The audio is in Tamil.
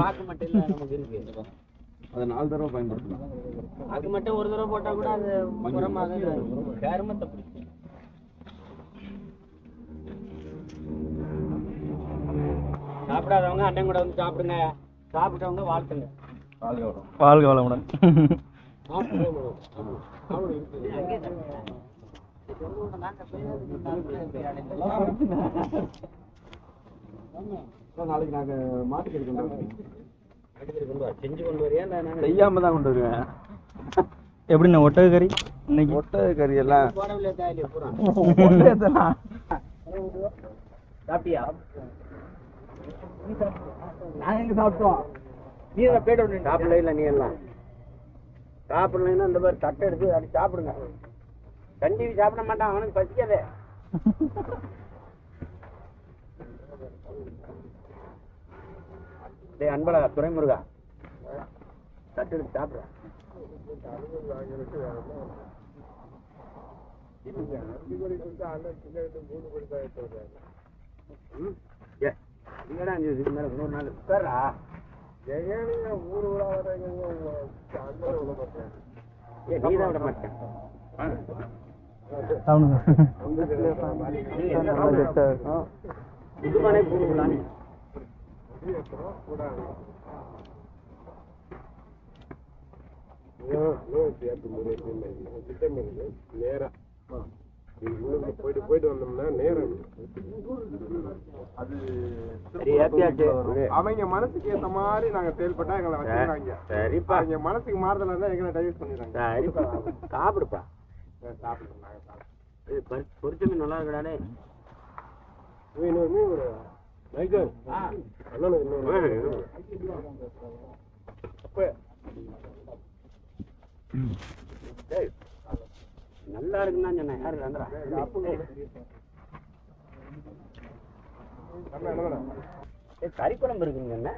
பார்க்க மட்டும் இல்ல நமக்கு இருக்கு. அதை நாலு தடவை பயன்படுத்தலாம். அது மட்டும் ஒரு தடவை போட்டா கூட அது உரமா தான் கருமத்தை பிடிக்கும். சாப்பிடாதவங்க அண்ணன் கூட வந்து சாப்பிடுங்க. சாப்பிட்டவங்க வாழ்த்துங்க. வாழ்க வளமுடன். நாளைக்கு நாங்க மாட்டுக்கு கொண்டு செஞ்சு கொண்டு வரியா இல்ல நாங்க செய்யாம தான் கொண்டு வருவேன். எப்படிண்ணா ஒட்டக கறி இன்னைக்கு? ஒட்டை கறி எல்லாம். சாப்பிட்டியா? நாங்க எங்க சாப்பிட்டோம். நீ தான் போயிட்டு வந்து சாப்பிடல இல்ல நீ எல்லாம். சாப்பிடலைன்னா இந்த மாதிரி தட்டை எடுத்து அப்படி சாப்பிடுங்க. கண்டிப்பா சாப்பிட மாட்டான் அவனுக்கு பசிக்காதே. டேய் அன்பழகா துரைமுருகா. தட்டு சாப்பிடுற. என்னடா இதுக்கு மேல இன்னொரு நாள் உட்கார்றா. ஏ நீ தான் விட மாட்டேன். சாப்பிடுங்க. இதுமானே கூடுதலானே நேரா. போயிட்டு போயிட்டு வந்தோம்னா நேரம் அவங்க மனசுக்கு ஏத்த மாதிரி நாங்க செயல்பட்டா எங்களை சரிப்பா. அவங்க மனசுக்கு மாறுதலா இருந்தா எங்களை டைவர்ட் பண்ணிடுறாங்க. சரிப்பா. சாப்பிடுப்பா. சாப்பிடுங்க நாங்க பொரிச்ச மீன் நல்லா இருக்குடாடே மீன் மீன் ஒரு மைக்கேல் அண்ணனுக்கு இன்னொரு அப்ப. டேய், நல்லா இருக்குன்னு தான் சொன்னேன். யாரு என்ன கறி குழம்பு இருக்குங்க என்ன